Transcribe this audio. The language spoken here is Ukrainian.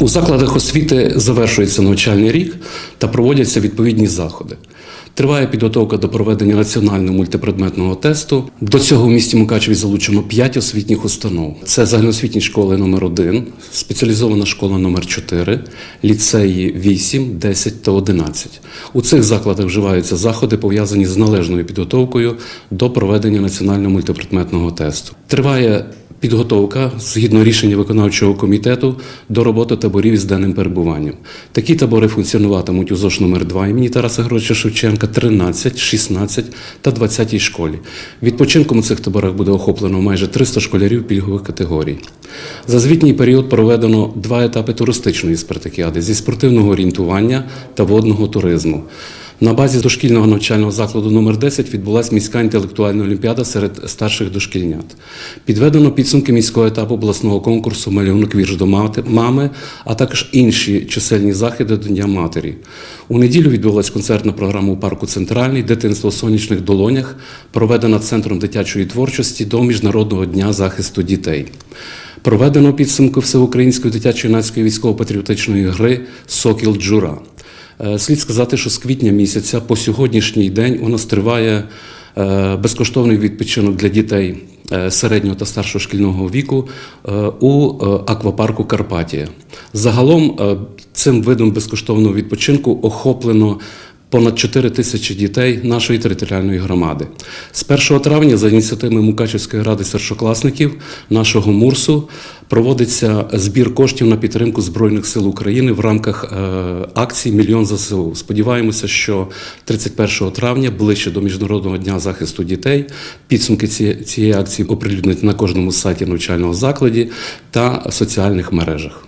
У закладах освіти завершується навчальний рік та проводяться відповідні заходи. Триває підготовка до проведення національного мультипредметного тесту. До цього в місті Мукачеві залучено 5 освітніх установ. Це загальноосвітні школи номер 1 спеціалізована школа номер 4 ліцеї 8, 10 та 11. У цих закладах вживаються заходи, пов'язані з належною підготовкою до проведення національного мультипредметного тесту. Триває Підготовка згідно рішення виконавчого комітету до роботи таборів із денним перебуванням. Такі табори функціонуватимуть у ЗОШ номер 2 імені Тараса Григоровича Шевченка 13, 16 та 20 школі. Відпочинком у цих таборах буде охоплено майже 300 школярів пільгових категорій. За звітній період проведено два етапи туристичної спартакіади зі спортивного орієнтування та водного туризму. На базі дошкільного навчального закладу номер 10 відбулася міська інтелектуальна олімпіада серед старших дошкільнят. Підведено підсумки міського етапу обласного конкурсу Малюнок вірш до мами, а також інші чисельні заходи до Дня матері. У неділю відбулася концертна програма у парку Центральний Дитинство у сонячних долонях, проведена центром дитячої творчості до Міжнародного дня захисту дітей. Проведено підсумки всеукраїнської дитячої нацької військово-патріотичної гри Сокіл Джура. Е, Слід сказати, що з квітня місяця по сьогоднішній день у нас триває е, безкоштовний відпочинок для дітей е, середнього та старшого шкільного віку у аквапарку Карпатія. Загалом цим видом безкоштовного відпочинку охоплено понад 4 тисячі дітей нашої територіальної громади. З 1 травня за ініціативами Мукачівської ради старшокласників нашого МУРСу проводиться збір коштів на підтримку Збройних сил України в рамках е, акції Мільйон ЗСУ. Сподіваємося, що 31 травня, ближче до Міжнародного дня захисту дітей, підсумки ці- цієї акції оприлюднять на кожному сайті навчального закладі та соціальних мережах.